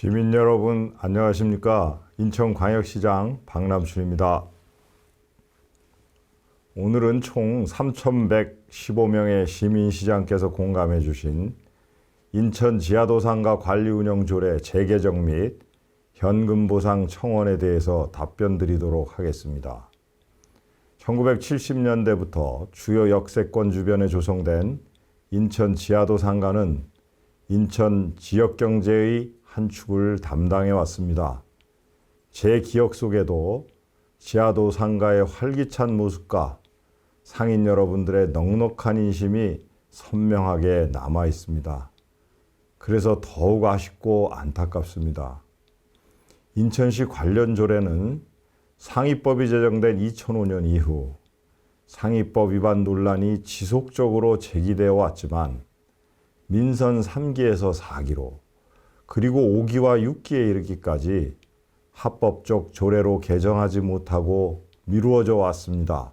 시민 여러분 안녕하십니까 인천광역시장 박남춘입니다. 오늘은 총 3,115명의 시민시장께서 공감해 주신 인천 지하도상가 관리운영조례 재개정 및 현금 보상 청원에 대해서 답변 드리도록 하겠습니다. 1970년대부터 주요 역세권 주변에 조성된 인천 지하도 상가는 인천 지역 경제의 한 축을 담당해 왔습니다. 제 기억 속에도 지하도 상가의 활기찬 모습과 상인 여러분들의 넉넉한 인심이 선명하게 남아 있습니다. 그래서 더욱 아쉽고 안타깝습니다. 인천시 관련 조례는 상위법이 제정된 2005년 이후 상위법 위반 논란이 지속적으로 제기되어 왔지만 민선 3기에서 4기로 그리고 5기와 6기에 이르기까지 합법적 조례로 개정하지 못하고 미루어져 왔습니다.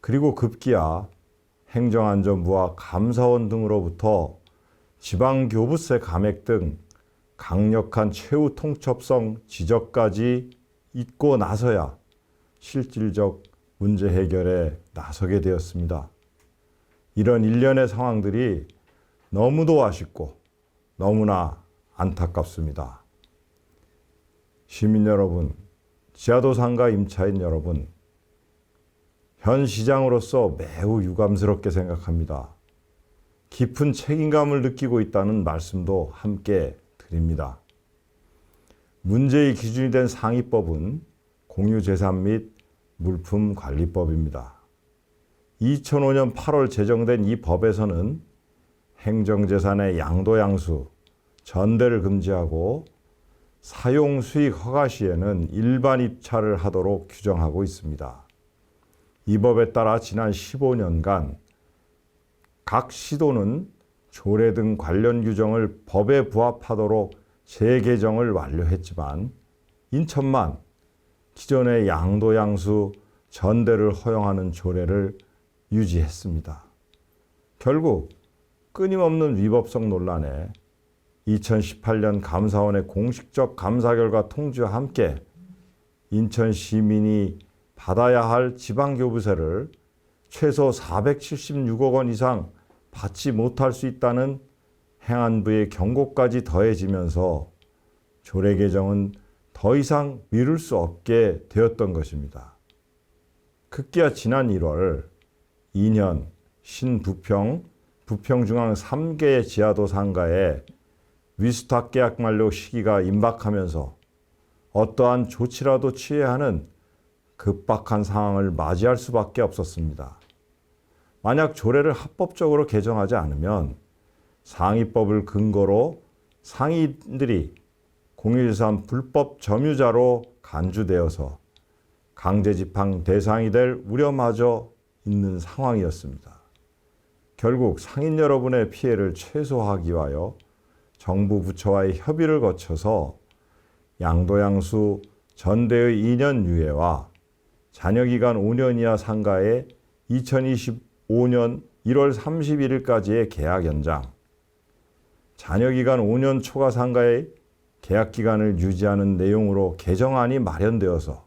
그리고 급기야 행정안전부와 감사원 등으로부터 지방교부세 감액 등 강력한 최후 통첩성 지적까지 잊고 나서야 실질적 문제 해결에 나서게 되었습니다. 이런 일련의 상황들이 너무도 아쉽고 너무나 안타깝습니다. 시민 여러분, 지하도 상가 임차인 여러분, 현 시장으로서 매우 유감스럽게 생각합니다. 깊은 책임감을 느끼고 있다는 말씀도 함께 드립니다. 문제의 기준이 된 상위법은 공유재산 및 물품관리법입니다. 2005년 8월 제정된 이 법에서는 행정재산의 양도양수, 전대를 금지하고 사용 수익 허가 시에는 일반 입찰을 하도록 규정하고 있습니다. 이 법에 따라 지난 15년간 각 시도는 조례 등 관련 규정을 법에 부합하도록 재개정을 완료했지만 인천만 기존의 양도양수 전대를 허용하는 조례를 유지했습니다. 결국 끊임없는 위법성 논란에 2018년 감사원의 공식적 감사 결과 통지와 함께 인천 시민이 받아야 할 지방교부세를 최소 476억 원 이상 받지 못할 수 있다는 행안부의 경고까지 더해지면서 조례 개정은 더 이상 미룰 수 없게 되었던 것입니다. 급기야 지난 1월 2년 신부평 부평중앙 3개 지하도 상가에 위스탁 계약 만료 시기가 임박하면서 어떠한 조치라도 취해야 하는 급박한 상황을 맞이할 수밖에 없었습니다. 만약 조례를 합법적으로 개정하지 않으면 상위법을 근거로 상인들이 공유재산 불법 점유자로 간주되어서 강제집행 대상이 될 우려마저 있는 상황이었습니다. 결국 상인 여러분의 피해를 최소화하기 위하여 정부 부처와의 협의를 거쳐서 양도양수 전대의 2년 유예와 잔여 기간 5년 이하 상가의 2025년 1월 31일까지의 계약 연장, 잔여 기간 5년 초과 상가의 계약 기간을 유지하는 내용으로 개정안이 마련되어서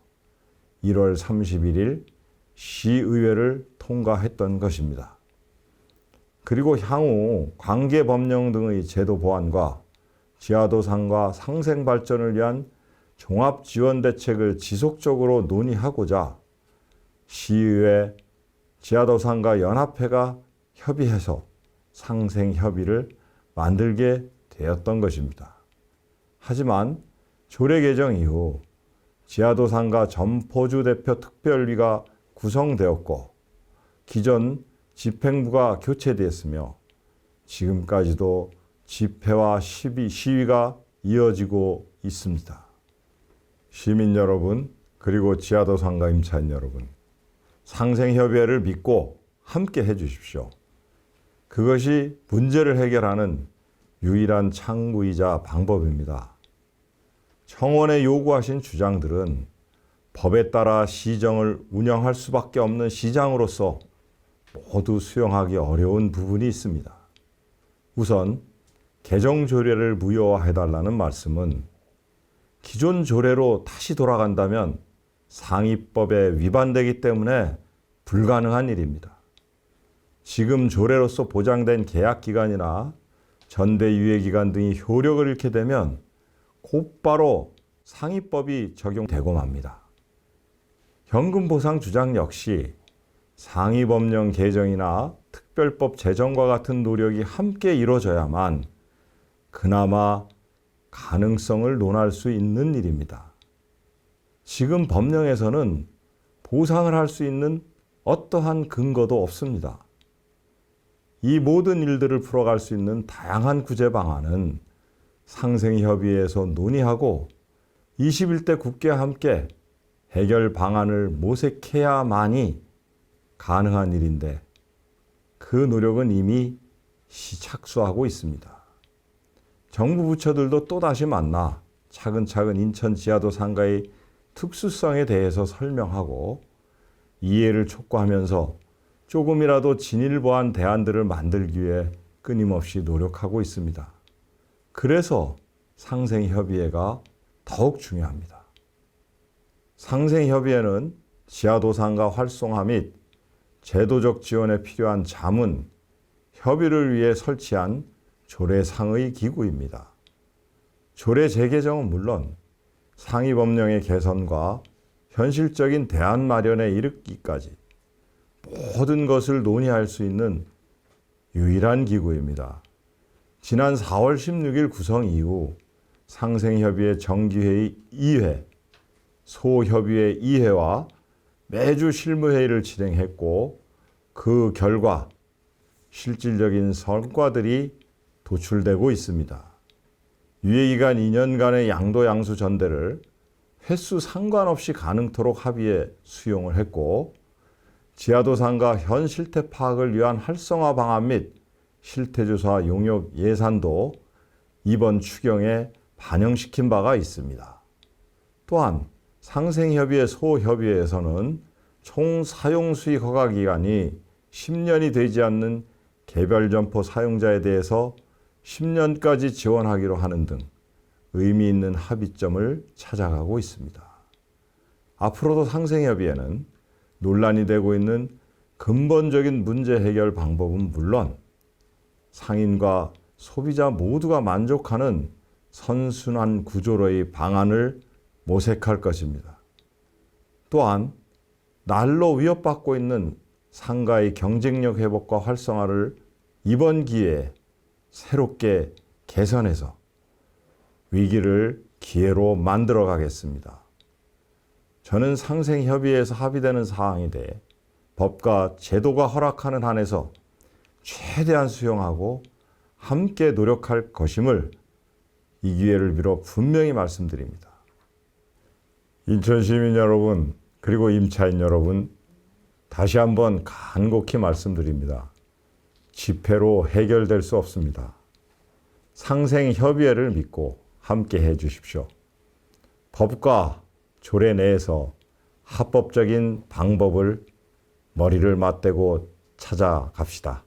1월 31일 시의회를 통과했던 것입니다. 그리고 향후 관계 법령 등의 제도 보완과 지하도상과 상생 발전을 위한 종합 지원 대책을 지속적으로 논의하고자 시의회 지하도상가 연합회가 협의해서 상생 협의를 만들게 되었던 것입니다. 하지만 조례 개정 이후 지하도상가 점포주 대표 특별위가 구성되었고 기존 집행부가 교체되었으며 지금까지도 집회와 시비, 시위가 이어지고 있습니다. 시민 여러분 그리고 지하도 상가 임차인 여러분 상생협의회를 믿고 함께 해주십시오. 그것이 문제를 해결하는 유일한 창구이자 방법입니다. 청원에 요구하신 주장들은 법에 따라 시정을 운영할 수밖에 없는 시장으로서 모두 수용하기 어려운 부분이 있습니다. 우선 개정 조례를 무효화해 달라는 말씀은 기존 조례로 다시 돌아간다면 상위법에 위반되기 때문에 불가능한 일입니다. 지금 조례로서 보장된 계약 기간이나 전대 유예 기간 등이 효력을 잃게 되면 곧바로 상위법이 적용되고 맙니다. 현금 보상 주장 역시 상위 법령 개정이나 특별법 제정과 같은 노력이 함께 이루어져야만 그나마 가능성을 논할 수 있는 일입니다. 지금 법령에서는 보상을 할 수 있는 어떠한 근거도 없습니다. 이 모든 일들을 풀어갈 수 있는 다양한 구제 방안은 상생협의회에서 논의하고 21대 국회와 함께 해결 방안을 모색해야만이 가능한 일인데 그 노력은 이미 시착수하고 있습니다. 정부 부처들도 또다시 만나 차근차근 인천 지하도 상가의 특수성에 대해서 설명하고 이해를 촉구하면서 조금이라도 진일보한 대안들을 만들기 위해 끊임없이 노력하고 있습니다. 그래서 상생협의회가 더욱 중요합니다. 상생협의회는 지하도상가 활성화 및 제도적 지원에 필요한 자문, 협의를 위해 설치한 조례상의 기구입니다. 조례 재개정은 물론 상위 법령의 개선과 현실적인 대안 마련에 이르기까지 모든 것을 논의할 수 있는 유일한 기구입니다. 지난 4월 16일 구성 이후 상생협의회 정기회의 2회, 소협의회 2회와 매주 실무회의를 진행했고 그 결과 실질적인 성과들이 도출되고 있습니다. 유예기간 2년간의 양도양수 전대를 횟수 상관없이 가능토록 합의해 수용을 했고 지하도상가 현 실태 파악을 위한 활성화 방안 및 실태조사 용역 예산도 이번 추경에 반영시킨 바가 있습니다. 또한 상생협의회 소협의회에서는 총 사용 수익 허가 기간이 10년이 되지 않는 개별 점포 사용자에 대해서 10년까지 지원하기로 하는 등 의미 있는 합의점을 찾아가고 있습니다. 앞으로도 상생협의회는 논란이 되고 있는 근본적인 문제 해결 방법은 물론 상인과 소비자 모두가 만족하는 선순환 구조로의 방안을 모색할 것입니다. 또한 날로 위협받고 있는 상가의 경쟁력 회복과 활성화를 이번 기회에 새롭게 개선해서 위기를 기회로 만들어 가겠습니다. 저는 상생협의회에서 합의되는 사항에 대해 법과 제도가 허락하는 한에서 최대한 수용하고 함께 노력할 것임을 이 기회를 빌어 분명히 말씀드립니다. 인천 시민 여러분, 그리고 임차인 여러분, 다시 한번 간곡히 말씀드립니다. 집회로 해결될 수 없습니다. 상생 협의회를 믿고 함께 해 주십시오. 법과 조례 내에서 합법적인 방법을 머리를 맞대고 찾아갑시다.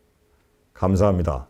감사합니다.